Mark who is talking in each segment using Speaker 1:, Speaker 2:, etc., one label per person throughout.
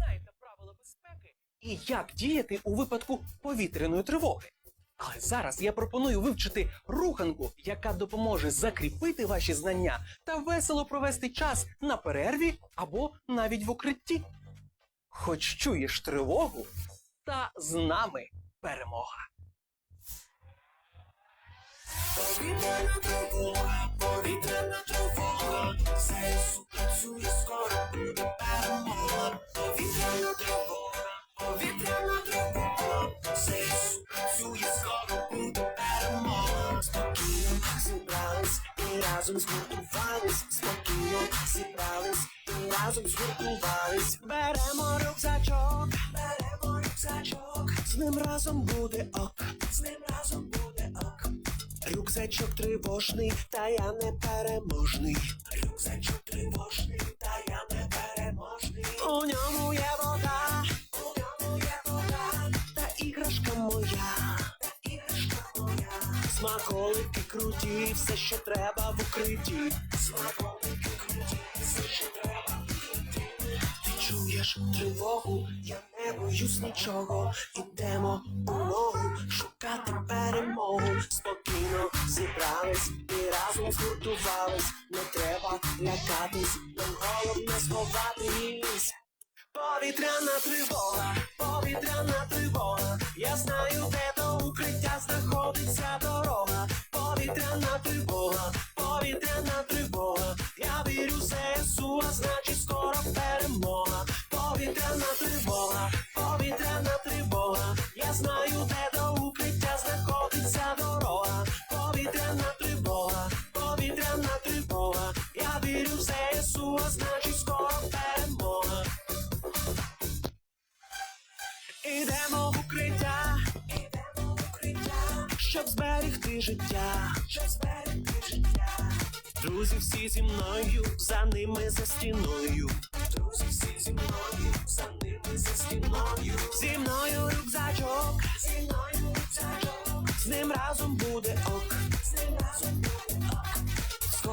Speaker 1: знаєте правила безпеки і як діяти у випадку повітряної тривоги. Але зараз я пропоную вивчити руханку, яка допоможе закріпити ваші знання та весело провести час на перерві або навіть в укритті. Хоч чуєш тривогу, та з нами перемога.
Speaker 2: Разом згуртувались, спокійно зібрались і разом згуртувались. Беремо рюкзачок, беремо рюкзачок, з ним разом буде ок, з ним разом буде ок. Рюкзачок тривожний, та я не переможний. Рюкзачок тривожний, Смаколики круті, все, що треба в укритті. Смаколики круті, все, що треба в укритті. Ти чуєш тривогу, я не боюсь нічого. Ідемо у ногу шукати перемогу. Спокійно зібрались і разом згуртувались. Не треба лякатись, нам головне сховатись. Повітряна тривога, повітряна тривога. Я знаю, де до укриття знаходиться значить скоро. Ідемо в укриття, ідемо в укриття, щоб зберегти життя, щоб зберегти життя. Друзі всі зі мною, за ними за стіною. Всі зі мною, за ними за стіною. Зі мною рюкзачок, зі мною рюкзачок. З ним разом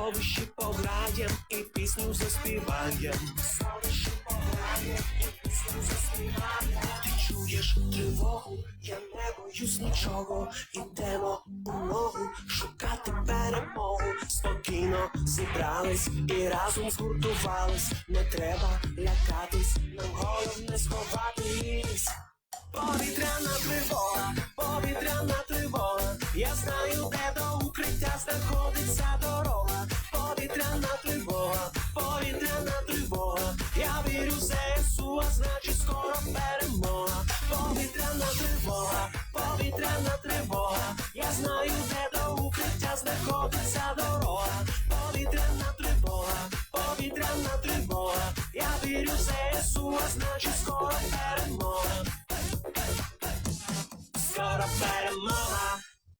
Speaker 2: В Сховищі пограєм і пісню заспіваєм. В Сховищі пограєм і пісню заспіваєм. Ти чуєш тривогу, я не боюсь нічого. Ідемо у ногу шукати перемогу. Спокійно зібрались і разом згуртувались. Не треба лякатись, нам головне сховатись. Повітряна тривога, знаходиться дорога. Повітряна тривога, повітряна тривога. Я вірю в ЗСУ, а значить скоро перемога.